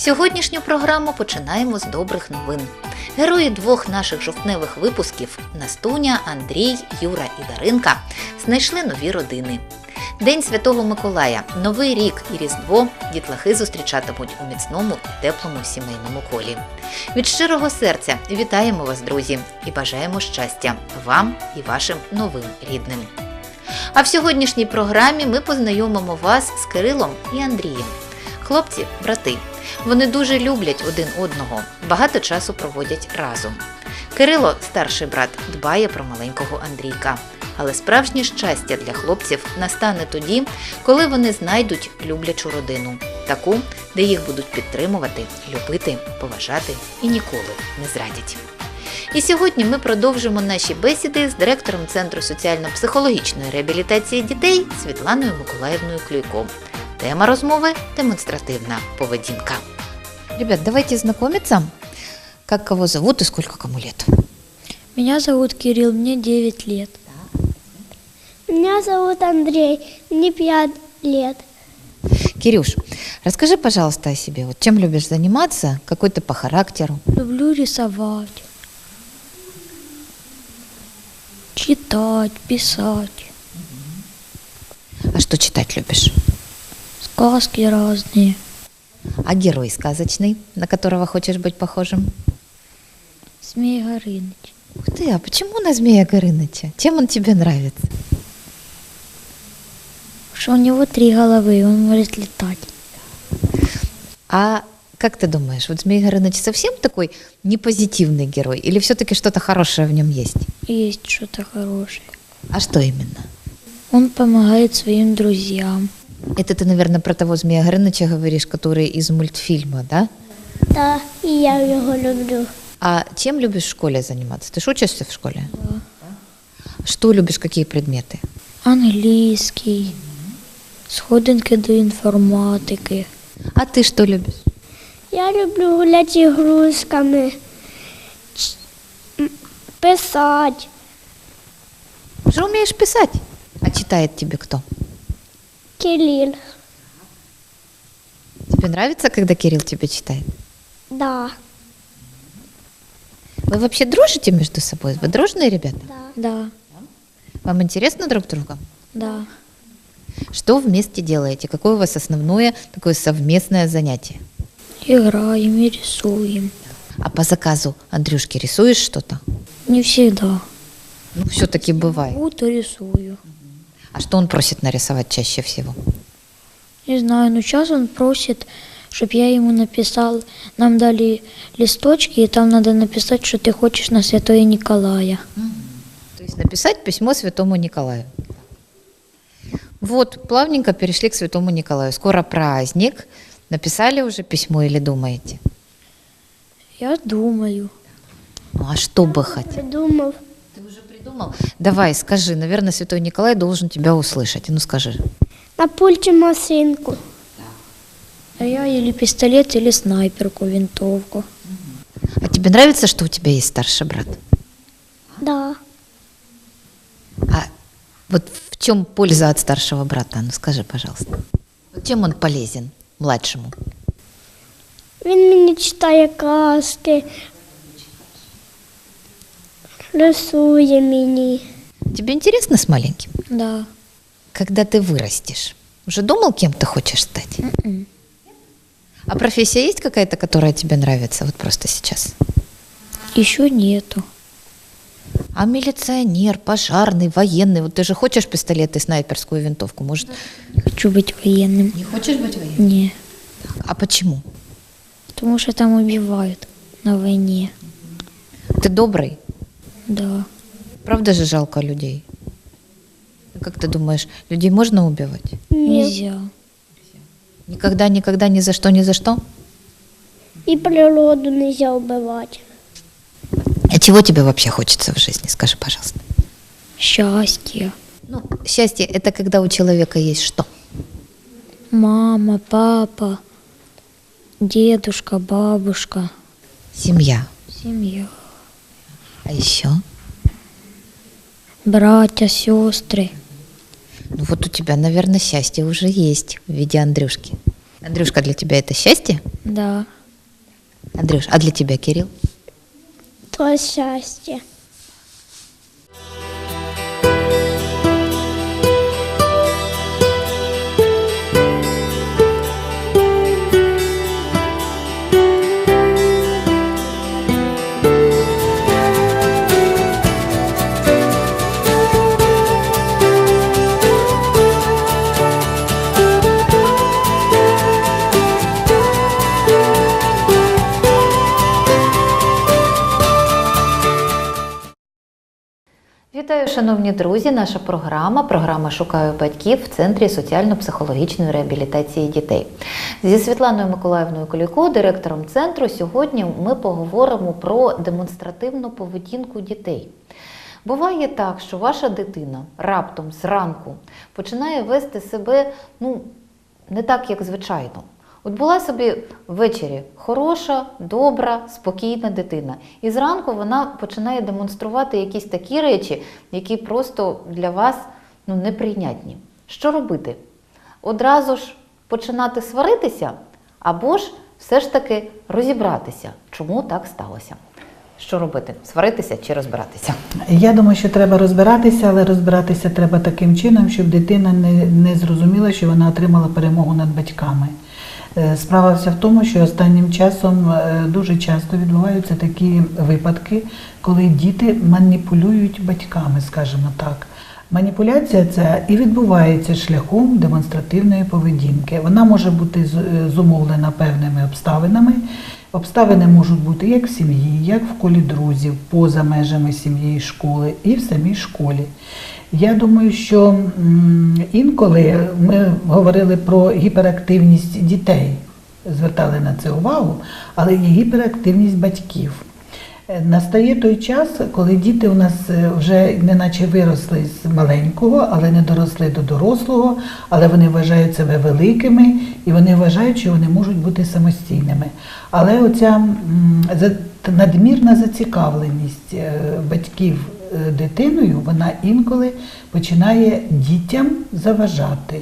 Сьогоднішню програму починаємо з добрих новин. Герої двох наших жовтневих випусків Настуня, Андрій, Юра і Даринка знайшли нові родини. День Святого Миколая, Новий рік і Різдво дітлахи зустрічатимуть у міцному і теплому сімейному колі. Від щирого серця вітаємо вас, друзі, і бажаємо щастя вам і вашим новим рідним. А в сьогоднішній програмі ми познайомимо вас з Кирилом і Андрієм. Хлопці, брати. Вони дуже люблять один одного, багато часу проводять разом. Кирило, старший брат, дбає про маленького Андрійка. Але справжнє щастя для хлопців настане тоді, коли вони знайдуть люблячу родину, таку, де їх будуть підтримувати, любити, поважати і ніколи не зрадять. І сьогодні ми продовжимо наші бесіди з директором Центру соціально-психологічної реабілітації дітей Світланою Миколаївною Клюйко. Тема розмови демонстративна поведінка. Ребят, давайте знакомиться. Как кого зовут и сколько кому лет? Меня зовут Кирилл, мне 9 лет. Меня зовут Андрей, мне 5 лет. Кирюш, расскажи, пожалуйста, о себе. Вот чем любишь заниматься? Какой ты по характеру? Люблю рисовать, читать, писать, А что читать любишь? Сказки разные. А герой сказочный, на которого хочешь быть похожим? Змей Горыныч. Ух ты, а почему на Змея Горыныча? Чем он тебе нравится? Что у него три головы, и он может летать. А как ты думаешь, вот Змей Горыныч совсем такой непозитивный герой? Или все-таки что-то хорошее в нем есть? Есть что-то хорошее. А что именно? Он помогает своим друзьям. Это ты, наверное, про того Змея Горыныча говоришь, который из мультфильма, да? Да, и я его люблю. А чем любишь в школе заниматься? Ты ж учишься в школе? Что любишь, какие предметы? Англійський, сходинки до інформатики. А ты что любишь? Я люблю гуляти ігрушками, ч- м, писати. Уже умеешь писать? А читает тебе кто? Кирил. Тебе нравится, когда Кирилл тебе читает? Да, Вы вообще дружите между собой? Вы дружные ребята? да. Да, Вам интересно друг другу? да. Что вместе делаете? Какое у вас основное такое совместное занятие? Играем и рисуем. А по заказу Андрюшки рисуешь что-то? Не всегда. Ну, все-таки бывает. Вот и рисую. А что он просит нарисовать чаще всего? Не знаю, но сейчас он просит, чтобы я ему написал, нам дали листочки, и там надо написать, что ты хочешь на Святое Николая. То есть написать письмо святому Николаю. Вот, плавненько перешли к святому Николаю. Скоро праздник. Написали уже письмо или думаете? Я думаю. Ну а что бы хотел? Придумав Ты уже придумал? Давай, скажи. Наверное, святой Николай должен тебя услышать. Ну скажи. На пульті машинку. А я или пистолет, или снайперку, винтовку. А тебе нравится, что у тебя есть старший брат? Да. А вот в чем польза от старшего брата? Ну скажи, пожалуйста. Вот чем он полезен младшему? Він мені читає казки. Рисує мені. Тебе интересно с маленьким? Да. Когда ты вырастешь, уже думал, кем ты хочешь стать? М-м. А профессия есть какая-то, которая тебе нравится вот просто сейчас? Еще нету. А милиционер, пожарный, военный, вот ты же хочешь пистолет и снайперскую винтовку, может? Хочу быть военным. Не хочешь быть военным? Не. А почему? Потому что там убивают на войне. Ты добрый? Да. Правда же жалко людей? Как ты думаешь, людей можно убивать? Нельзя. Никогда, никогда, ни за что, ни за что? І природу не можна вбивати. А чего тебе вообще хочется в жизни, скажи, пожалуйста? Счастье. Ну, счастье – это когда у человека есть что? Мама, папа, дедушка, бабушка, Семья. семья, А еще? братья, сестры. Ну вот у тебя, наверное, счастье уже есть в виде Андрюшки. Андрюшка, для тебя это счастье? Да. Андрюш, а для тебя, Кирилл? То щастя. Вітаю, шановні друзі! Наша програма, програма Шукаю батьків в центрі соціально-психологічної реабілітації дітей. Зі Світланою Миколаївною Колійко, директором центру, сьогодні ми поговоримо про демонстративну поведінку дітей. Буває так, що ваша дитина раптом зранку починає вести себе ну, не так, як звичайно. От була собі ввечері хороша, добра, спокійна дитина. І зранку вона починає демонструвати якісь такі речі, які просто для вас ну, неприйнятні. Що робити? Одразу ж починати сваритися, або ж все ж таки розібратися, чому так сталося. Що робити? Сваритися чи розбиратися? Я думаю, що треба розбиратися, але розбиратися треба таким чином, щоб дитина не, не зрозуміла, що вона отримала перемогу над батьками. Е, Справа вся в тому, що останнім часом е, дуже часто відбуваються такі випадки, коли діти маніпулюють батьками, скажімо так. Маніпуляція ця і відбувається шляхом демонстративної поведінки. Вона може бути е, зумовлена певними обставинами. Обставини можуть бути як в сім'ї, як в колі друзів, поза межами сім'ї і школи, і в самій школі. Я думаю, що інколи ми говорили про гіперактивність дітей, звертали на це увагу, але є гіперактивність батьків. Е, Настає той час, коли діти у нас е, вже неначе виросли з маленького, але не доросли до дорослого, але вони вважають себе великими і вони вважають, що вони можуть бути самостійними. Але оця надмірна зацікавленість е, батьків е, дитиною, вона інколи починає дітям заважати.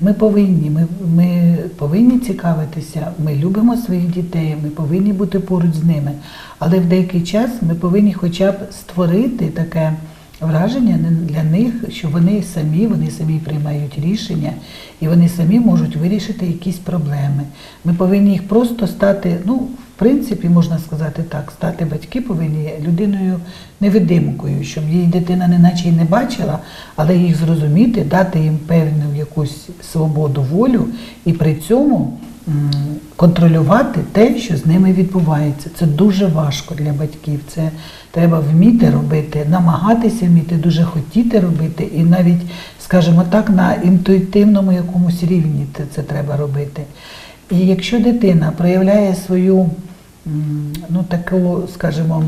Ми повинні, ми, ми повинні цікавитися, ми любимо своїх дітей, ми повинні бути поруч з ними. Але в деякий час ми повинні хоча б створити таке враження для них, що вони самі, вони самі приймають рішення і вони самі можуть вирішити якісь проблеми. Ми повинні їх просто стати, ну, в принципі, можна сказати так, стати батьки повинні людиною невидимкою, щоб її дитина неначе й не бачила, але їх зрозуміти, дати їм певну якусь свободу, волю і при цьому контролювати те, що з ними відбувається. Це дуже важко для батьків. Це треба вміти робити, намагатися вміти, дуже хотіти робити, і навіть, скажімо так, на інтуїтивному якомусь рівні це, це треба робити. І якщо дитина проявляє свою ну, таку, скажімо,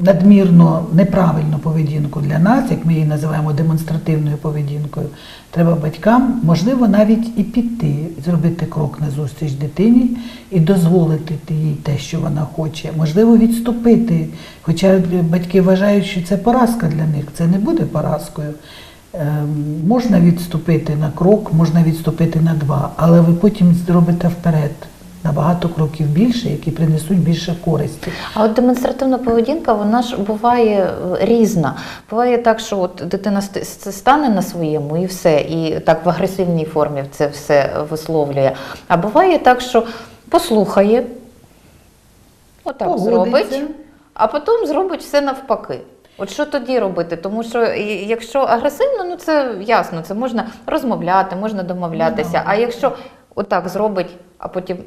надмірно неправильну поведінку для нас, як ми її називаємо демонстративною поведінкою, треба батькам, можливо, навіть і піти, зробити крок назустріч дитині і дозволити їй те, що вона хоче. Можливо, відступити. Хоча батьки вважають, що це поразка для них, це не буде поразкою. Ем, Можна відступити на крок, можна відступити на два, але ви потім зробите вперед на багато кроків більше, які принесуть більше користі. А от демонстративна поведінка, вона ж буває е, різна. Буває так, що от дитина ст- ст- стане на своєму і все, і так в агресивній формі це все висловлює. А буває так, що послухає, отак Погодиться. зробить, а потім зробить все навпаки. От що тоді робити? Тому що якщо агресивно, ну це ясно, це можна розмовляти, можна домовлятися. Ну. А якщо отак зробить, а потім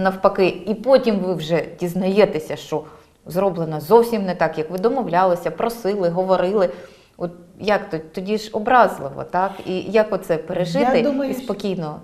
навпаки, і потім ви вже дізнаєтеся, що зроблено зовсім не так, як ви домовлялися, просили, говорили. От як тоді ж образливо, так? І як оце пережити думаю, і спокійно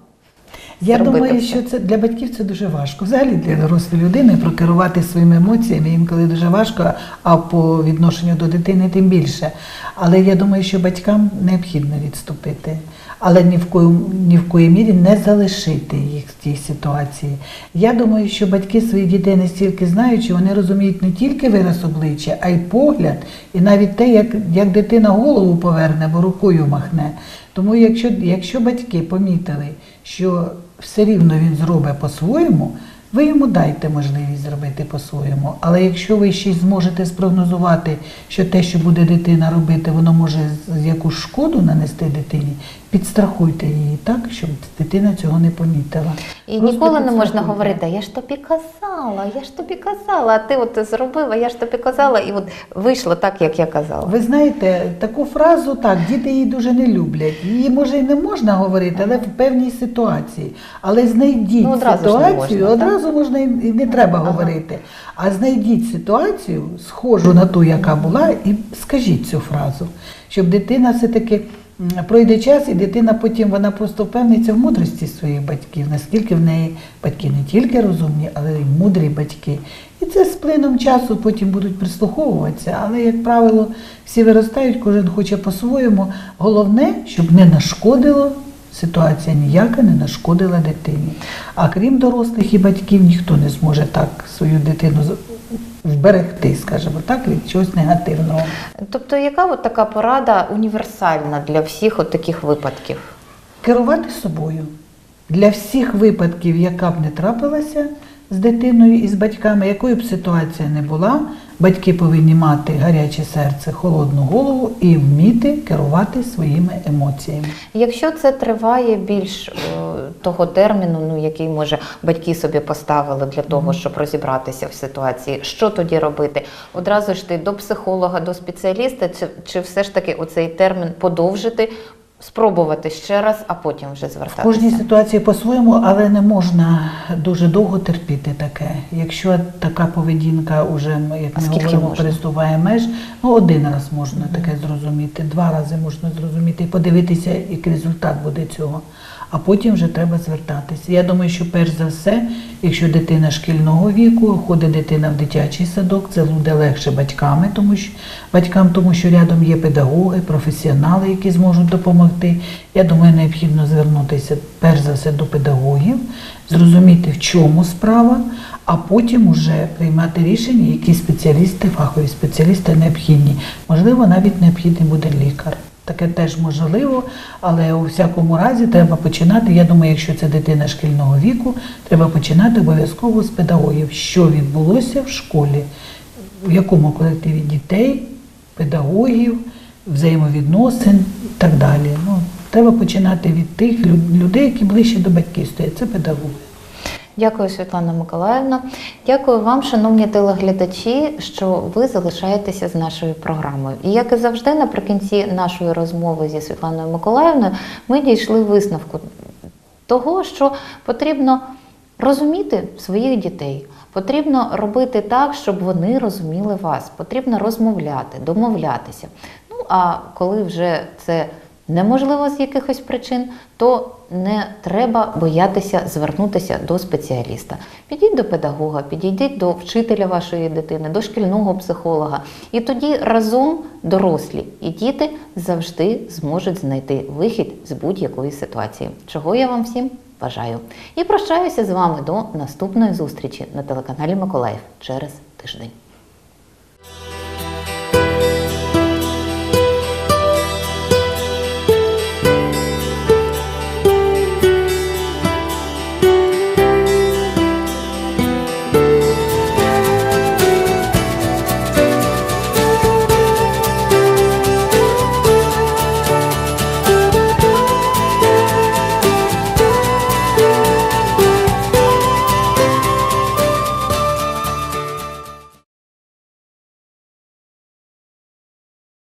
Я зробити думаю, все. що це для батьків це дуже важко. Взагалі для дорослої людини прокерувати своїми емоціями інколи дуже важко, а по відношенню до дитини тим більше. Але я думаю, що батькам необхідно відступити, але ні в кою ні в коїй мірі не залишити їх в цій ситуації. Я думаю, що батьки своїх дітей настільки знають, що вони розуміють не тільки вираз обличчя, а й погляд, і навіть те, як, як дитина голову поверне або рукою махне. Тому якщо, якщо батьки помітили, що все рівно він зробить по-своєму, ви йому дайте можливість зробити по-своєму. Але якщо ви ще зможете спрогнозувати, що те, що буде дитина робити, воно може якусь шкоду нанести дитині, підстрахуйте її так, щоб дитина цього не помітила. І Просто ніколи не можна говорити, я ж тобі казала, я ж тобі казала, а ти от зробив, а я ж тобі казала, і от вийшло так, як я казала. Ви знаєте, таку фразу так, діти її дуже не люблять. Її може і не можна говорити, але в певній ситуації. Але знайдіть Ну, одразу ситуацію, можна, так? одразу можна і не треба говорити. А знайдіть ситуацію, схожу на ту, яка була, і скажіть цю фразу, щоб дитина все-таки. Пройде час, і дитина потім вона просто впевниться в мудрості своїх батьків, наскільки в неї батьки не тільки розумні, але й мудрі батьки. І це з плином часу потім будуть прислуховуватися. Але, як правило, всі виростають, кожен хоче по-своєму. Головне, щоб не нашкодило, ситуація ніяка не нашкодила дитині. А крім дорослих і батьків, ніхто не зможе так свою дитину вберегти, скажімо так, від чогось негативного. Тобто, яка от така порада універсальна для всіх от таких випадків? керувати собою для всіх випадків, яка б не трапилася з дитиною і з батьками, якою б ситуація не була, батьки повинні мати гаряче серце, холодну голову і вміти керувати своїми емоціями. Якщо це триває більш е, того терміну, ну який може батьки собі поставили для того, щоб розібратися в ситуації, що тоді робити? Одразу ж ти до психолога, до спеціаліста, чи, чи все ж таки оцей термін подовжити, спробувати ще раз, а потім вже В кожній ситуації по-своєму, але не можна дуже довго терпіти таке. Якщо така поведінка вже, як ми говоримо, можна? переступає меж, ну один раз можна таке зрозуміти, два рази можна зрозуміти і подивитися, який результат буде цього. А потім вже треба звертатися. Я думаю, що перш за все, якщо дитина шкільного віку, ходить дитина в дитячий садок, це буде легше батьками, тому що батькам, тому що рядом є педагоги, професіонали, які зможуть допомогти. Я думаю, необхідно звернутися перш за все до педагогів, зрозуміти, в чому справа, а потім уже приймати рішення, які спеціалісти, фахові спеціалісти необхідні. Можливо, навіть необхідний буде лікар. Таке теж можливо, але у всякому разі треба починати. Я думаю, якщо це дитина шкільного віку, треба починати обов'язково з педагогів, що відбулося в школі, в якому колективі дітей, педагогів, взаємовідносин і так далі. Ну, треба починати від тих людей, які ближче до батьків стоять. Це педагоги. Дякую, Світлана Миколаївна. Дякую вам, шановні телеглядачі, що ви залишаєтеся з нашою програмою. І як і завжди, наприкінці нашої розмови зі Світланою Миколаївною ми дійшли висновку того, що потрібно розуміти своїх дітей. Потрібно робити так, щоб вони розуміли вас. Потрібно розмовляти, домовлятися. Ну а коли вже це неможливо з якихось причин, то не треба боятися звернутися до спеціаліста. Підіть до педагога, підійдіть до вчителя вашої дитини, до шкільного психолога. І тоді разом дорослі і діти завжди зможуть знайти вихід з будь-якої ситуації. Чого я вам всім бажаю. І прощаюся з вами до наступної зустрічі на телеканалі Миколаїв через тиждень.